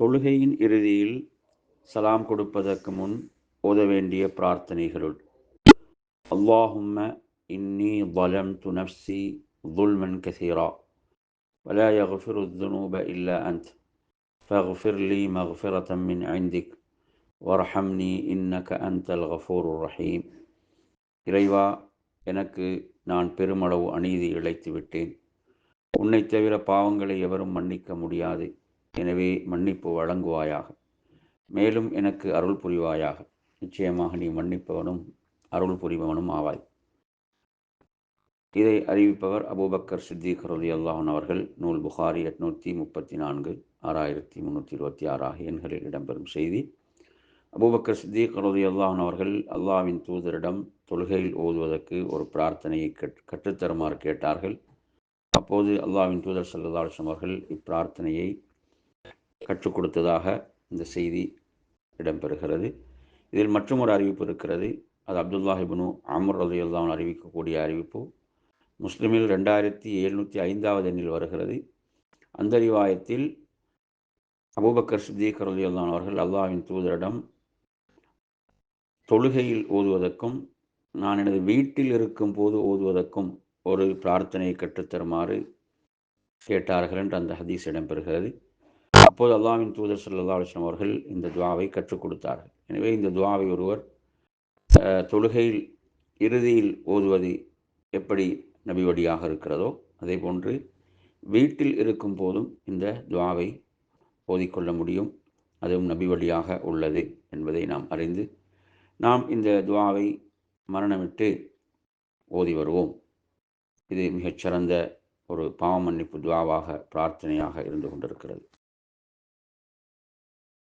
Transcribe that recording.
தொழுகையின் இறுதியில் சலாம் கொடுப்பதற்கு முன் ஓத வேண்டிய பிரார்த்தனைகளுள் அல்லாஹும்ம இன்னி ظلمت نفسي ظلما كثيرا ولا يغفر الذنوب إلا أنت فاغفر لي مغفرة من عندك وارحمني إنك أنت الغفور الرحيم இறைவா எனக்கு நான் பெருமளவு அநீதி இழைத்து விட்டேன் உன்னை தவிர பாவங்களை எவரும் மன்னிக்க முடியாது எனவே மன்னிப்பு வழங்குவாயாக. மேலும் எனக்கு அருள் புரிவாயாக. நிச்சயமாக நீ மன்னிப்பவனும் அருள் புரிபவனும் ஆவாய். இதை அறிவிப்பவர் அபூபக்கர் சித்திக் ரலி அல்லாஹன் அவர்கள். நூல் புகாரி எட்நூற்றி முப்பத்தி நான்கு ஆறாயிரத்தி முந்நூற்றி இருபத்தி ஆறு ஆகிய எண்களில் இடம்பெறும் செய்தி. அபூபக்கர் சித்திக் ரலி அல்லாஹன் அவர்கள் அல்லாவின் தூதரிடம் தொழுகையில் ஓதுவதற்கு ஒரு பிரார்த்தனையை கற்றுத்தருமாறு கேட்டார்கள். அப்போது அல்லாவின் தூதர் சல்லதாலிசம் அவர்கள் இப்பிரார்த்தனையை கற்றுக் கொடுத்ததாக இந்த செய்தி இடம்பெறுகிறது. இதில் மற்றும் ஒரு அறிவிப்பு இருக்கிறது. அது அப்துல்லாஹிபனு அமர் ரதி அறிவிக்கக்கூடிய அறிவிப்பு. முஸ்லிமில் ரெண்டாயிரத்தி எழுநூற்றி ஐந்தாவது எண்ணில் வருகிறது. அந்த ரிவாயத்தில் அபுபக்கர் சித்திக் ரலி அவர்கள் அல்லாவின் தூதரிடம் தொழுகையில் ஓதுவதற்கும் நான் எனது வீட்டில் இருக்கும் போது ஓதுவதற்கும் ஒரு பிரார்த்தனையை கற்றுத்தருமாறு கேட்டார்கள் என்று அந்த ஹதீஸ் இடம்பெறுகிறது. அப்போது அல்லாவின் தூதர் சல்லா அலுவலம் அவர்கள் இந்த துவாவை கற்றுக் கொடுத்தார்கள். எனவே இந்த துவாவை ஒருவர் தொழுகையில் இறுதியில் ஓதுவது எப்படி நபி வழியாக இருக்கிறதோ அதே போன்று வீட்டில் இருக்கும் போதும் இந்த துவாவை ஓதிக்கொள்ள முடியும். அதுவும் நபி வழியாக உள்ளது என்பதை நாம் அறிந்து நாம் இந்த துவாவை மரணமிட்டு ஓதி வருவோம். இது மிகச்சிறந்த ஒரு பாவ மன்னிப்பு துவாவாக பிரார்த்தனையாக இருந்து கொண்டிருக்கிறது.